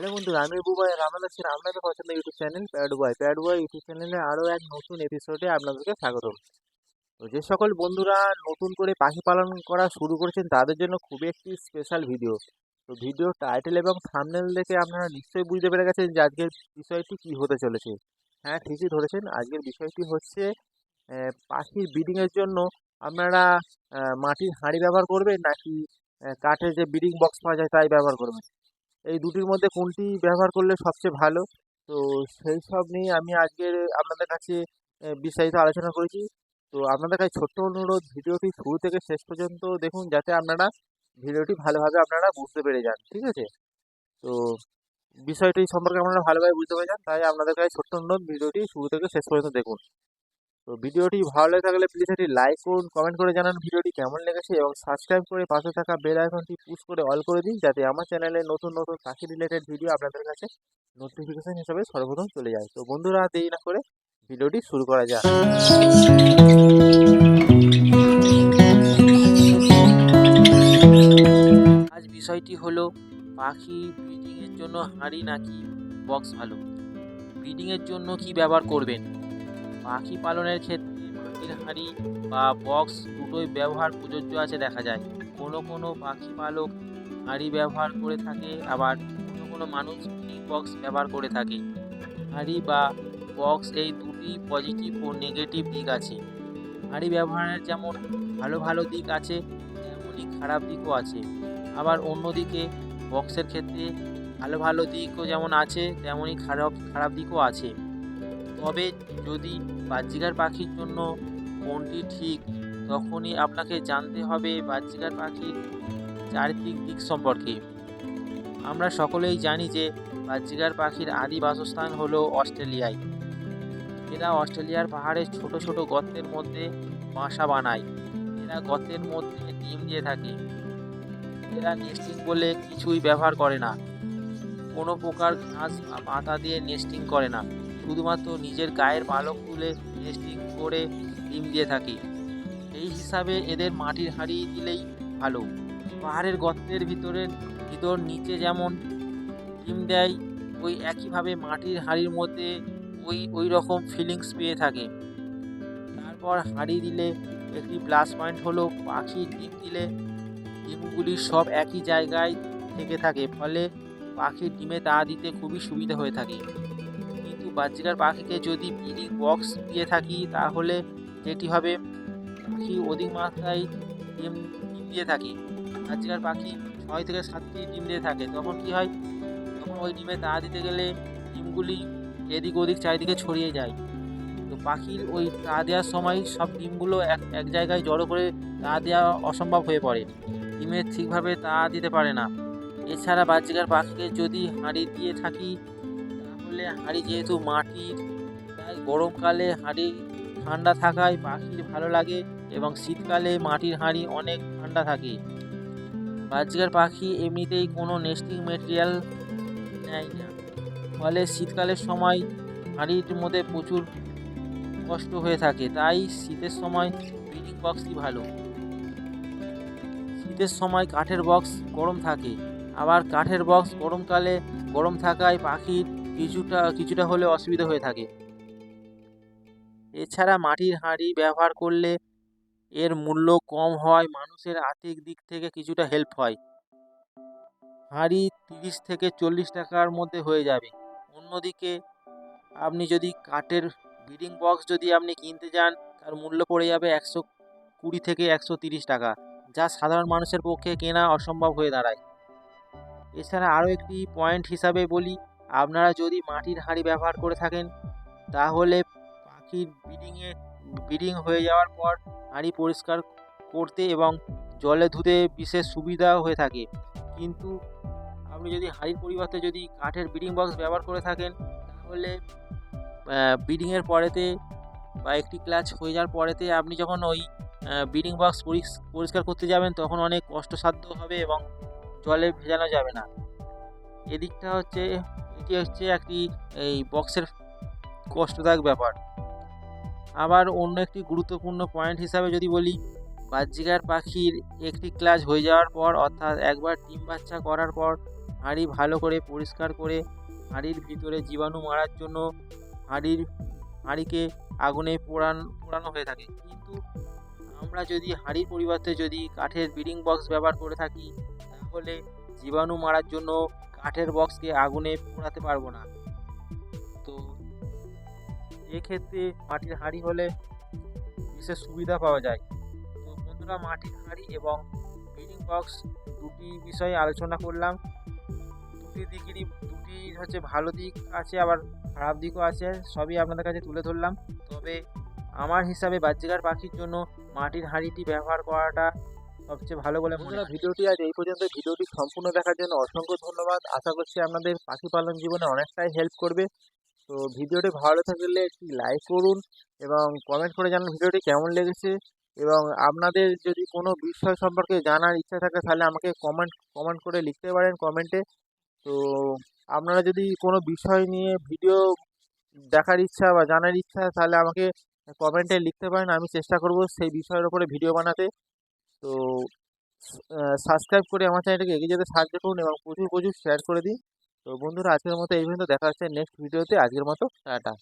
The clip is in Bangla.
হ্যালো বন্ধুরা, আমি বুবাই রামাল আছি আপনাদের পছন্দের YouTube channel Pad Boy Pad Boy YouTube চ্যানেলে আরও এক নতুন এপিসোডে আপনাদেরকে স্বাগতম। তো যে সকল বন্ধুরা নতুন করে পাখি পালন করা শুরু করেছেন, তাদের জন্য খুবই একটি স্পেশাল ভিডিও তো ভিডিও টাইটেল এবং থাম্বনেল দেখে আপনারা নিশ্চয়ই বুঝতে পেরে গেছেন যে আজকের বিষয়টি কী হতে চলেছে। হ্যাঁ ঠিকই ধরেছেন, আজকের বিষয়টি হচ্ছে পাখির ব্রিডিংয়ের জন্য আপনারা মাটির হাঁড়ি ব্যবহার করবেন নাকি কাঠের যে ব্রিডিং বক্স পাওয়া যায় তাই ব্যবহার করবেন? এই দুটির মধ্যে কোনটি ব্যবহার করলে সবচেয়ে ভালো? তো সেই সব নিয়ে আমি আজকের আপনাদের কাছে বিস্তারিত আলোচনা করেছি। তো আপনাদের কাছে ছোট্ট অনুরোধ, ভিডিওটি শুরু থেকে শেষ পর্যন্ত দেখুন যাতে আপনারা ভিডিওটি ভালোভাবে আপনারা বুঝতে পেরে যান, ঠিক আছে? তো বিষয়টি সম্পর্কে আপনারা ভালোভাবে বুঝতে পেরে যান, তাই আপনাদের কাছে ছোট্ট অনুরোধ, ভিডিওটি শুরু থেকে শেষ পর্যন্ত দেখুন। তো ভিডিওটি ভালো লেগে থাকলে প্লিজ একটি লাইক করুন কমেন্ট করে জানান ভিডিওটি কেমন লেগেছে এবং সাবস্ক্রাইব করে পাশে থাকা বেল আইকনটি পুশ করে অল করে দিন যাতে আমার চ্যানেলে নতুন নতুন পাখি রিলেটেড ভিডিও আপনাদের কাছে নোটিফিকেশন হিসেবে সর্বপ্রথম চলে যায়। তো বন্ধুরা, দেরি না করে ভিডিওটি শুরু করা যাক। আজ বিষয়টি হলো, পাখি ব্রিডিংয়ের জন্য হাঁড়ি নাকি বক্স ভালো? ব্রিডিংয়ের জন্য কি ব্যবহার করবেন? পাখি পালনের ক্ষেত্রে মাটির হাঁড়ি বা বক্স দুটোই ব্যবহার প্রযোজ্য আছে দেখা যায়। কোনো কোনো পাখি পালক হাঁড়ি ব্যবহার করে থাকে, আবার কোনো কোনো মানুষ বক্স ব্যবহার করে থাকে। হাঁড়ি বা বক্স এই দুটি পজিটিভ ও নেগেটিভ দিক আছে। হাঁড়ি ব্যবহারের যেমন ভালো ভালো দিক আছে, তেমনই খারাপ দিকও আছে। আবার অন্যদিকে বক্সের ক্ষেত্রে ভালো ভালো দিকও যেমন আছে, তেমনই খারাপ খারাপ দিকও আছে। তবে যদি বাহ্যিকার পাখির জন্য কোনটি ঠিক, তখনই আপনাকে জানতে হবে বাহ্যিকার পাখির চারিত্রিক দিক সম্পর্কে। আমরা সকলেই জানি যে বাহ্যিকার পাখির আদি বাসস্থান হলো অস্ট্রেলিয়ায়। এরা অস্ট্রেলিয়ার পাহাড়ের ছোট ছোট গর্তের মধ্যে বাসা বানায়। এরা গর্তের মধ্যে ডিম দিয়ে থাকে। এরা নেস্টিং বলে কিছুই ব্যবহার করে না। কোনো প্রকার ঘাস বা পাতা দিয়ে নেস্টিং করে না। শুধুমাত্র নিজের গায়ের পালক তুলে নেস্টিং করে ডিম দিয়ে থাকে। এই হিসাবে এদের মাটির হাঁড়ি দিলেই ভালো। পাহাড়ের গর্তের ভিতরে, ভিতর নিচে যেমন ডিম দেয়, ওই একইভাবে মাটির হাঁড়ির মধ্যে ওই ওই রকম ফিলিংস পেয়ে থাকে। তারপর হাঁড়ি দিলে একটি প্লাস পয়েন্ট হলো পাখি ডিম দিলে ডিমগুলি সব একই জায়গায় থেকে থাকে, ফলে পাখির ডিমে তা দিতে খুবই সুবিধা হয়ে থাকে। বাচ্চাকার পাখিকে যদি ব্রিডিং বক্স দিয়ে থাকি, তাহলে যেটি হবে, পাখি অধিক মাত্রায় ডিম ডিম দিয়ে থাকে। বাচ্চাকার পাখি ছয় থেকে সাতটি ডিম দিয়ে থাকে। তখন কি হয়? তখন ওই ডিমে তা দিতে গেলে ডিমগুলি এদিক ওদিক চারিদিকে ছড়িয়ে যায়। তো পাখির ওই তা দেওয়ার সময় সব ডিমগুলো এক এক জায়গায় জড়ো করে তা দেওয়া অসম্ভব হয়ে পড়ে। ডিমে ঠিকভাবে তা দিতে পারে না। এছাড়া বাচ্চাকার পাখিকে যদি হাঁড়ি দিয়ে থাকি তাহলে হাঁড়ি যেহেতু মাটির, তাই গরমকালে হাঁড়ি ঠান্ডা থাকায় পাখির ভালো লাগে এবং শীতকালে মাটির হাঁড়ি অনেক ঠান্ডা থাকে। বাচ্চাকার পাখি এমনিতেই কোনো নেস্টিং মেটেরিয়াল নেয় না। ফলে শীতকালের সময় হাঁড়ির মধ্যে প্রচুর কষ্ট হয়ে থাকে, তাই শীতের সময় ব্রিডিং বক্সই ভালো। শীতের সময় কাঠের বক্স গরম থাকে, আবার কাঠের বক্স গরমকালে গরম থাকায় পাখির কিছুটা কিছুটা হলে অসুবিধা হয়ে থাকে। এছাড়া মাটির হাঁড়ি ব্যবহার করলে এর মূল্য কম হয়, মানুষের আর্থিক দিক থেকে কিছুটা হেল্প হয়। হাঁড়ি তিরিশ থেকে চল্লিশ টাকার মধ্যে হয়ে যাবে। অন্যদিকে, আপনি যদি কাঠের ব্রিডিং বক্স যদি আপনি কিনতে যান, তার মূল্য পড়ে যাবে একশো কুড়ি থেকে একশো তিরিশ টাকা, যা সাধারণ মানুষের পক্ষে কেনা অসম্ভব হয়ে দাঁড়ায়। এছাড়া আরও একটি পয়েন্ট হিসাবে বলি আপনারা যদি মাটির হাঁড়ি ব্যবহার করে থাকেন, তাহলে পাখির ব্রিডিংয়ে ব্রিডিং হয়ে যাওয়ার পর হাঁড়ি পরিষ্কার করতে এবং জলে ধুতে বিশেষ সুবিধা হয়ে থাকে। কিন্তু আপনি যদি হাঁড়ির পরিবর্তে যদি কাঠের ব্রিডিং বক্স ব্যবহার করে থাকেন, তাহলে ব্রিডিংয়ের পরেতে বা একটি ক্লাচ হয়ে যাওয়ার পরেতে আপনি যখন ওই ব্রিডিং বক্স পরিষ্কার করতে যাবেন, তখন অনেক কষ্টসাধ্য হবে এবং জলে ভেজানো যাবে না। এদিকটা হচ্ছে এটি হচ্ছে একটি, এই বক্সের কষ্টদায়ক ব্যাপার। আবার অন্য একটি গুরুত্বপূর্ণ পয়েন্ট হিসাবে যদি বলি, বাহ্যিকার পাখির একটি ক্লাস হয়ে যাওয়ার পর, অর্থাৎ একবার ডিম বাচ্চা করার পর, হাঁড়ি ভালো করে পরিষ্কার করে, হাঁড়ির ভিতরে জীবাণু মারার জন্য হাঁড়ির, হাঁড়িকে আগুনে পোড়ান, পোড়ানো হয়ে থাকে। কিন্তু আমরা যদি হাঁড়ির পরিবর্তে যদি কাঠের ব্রিডিং বক্স ব্যবহার করে থাকি, তাহলে জীবাণু মারার জন্য কাঠের বক্সকে আগুনে পোড়াতে পারব না। তো এক্ষেত্রে মাটির হাঁড়ি হলে বিশেষ সুবিধা পাওয়া যায়। তো বন্ধুরা, মাটির হাঁড়ি এবং ব্রিডিং বক্স দুটি বিষয়ে আলোচনা করলাম। দুটি দিকেরই, দুটি হচ্ছে ভালো দিক আছে, আবার খারাপ দিকও আছে, সবই আপনাদের কাছে তুলে ধরলাম। তবে আমার হিসাবে বাচ্চাকার পাখির জন্য মাটির হাঁড়িটি ব্যবহার করাটা সবচেয়ে ভালো বলে মনে ভিডিওটি আজ এই পর্যন্ত। ভিডিওটি সম্পূর্ণ দেখার জন্য অসংখ্য ধন্যবাদ। আশা করছি আপনাদের পাখি পালন জীবনে অনেকটাই হেল্প করবে। তো ভিডিওটি ভালো থাকলে একটি লাইক করুন এবং কমেন্ট করে জানান ভিডিওটি কেমন লেগেছে। এবং আপনাদের যদি কোনো বিষয় সম্পর্কে জানার ইচ্ছা থাকে তাহলে আমাকে কমেন্ট কমেন্ট করে লিখতে পারেন কমেন্টে তো আপনারা যদি কোনো বিষয় নিয়ে ভিডিও দেখার ইচ্ছা বা জানার ইচ্ছা তাহলে আমাকে কমেন্টে লিখতে পারেন। আমি চেষ্টা করব সেই বিষয়ের উপরে ভিডিও বানাতে। তো সাবস্ক্রাইব করে আমার চ্যানেলটাকে এগিয়ে যেতে সাহায্য করুন এবং প্রচুর প্রচুর শেয়ার করে দিন। তো বন্ধুরা, আজকের মতো এই পর্যন্ত। দেখা হচ্ছে নেক্সট ভিডিওতে আজকের মতো, টাটা।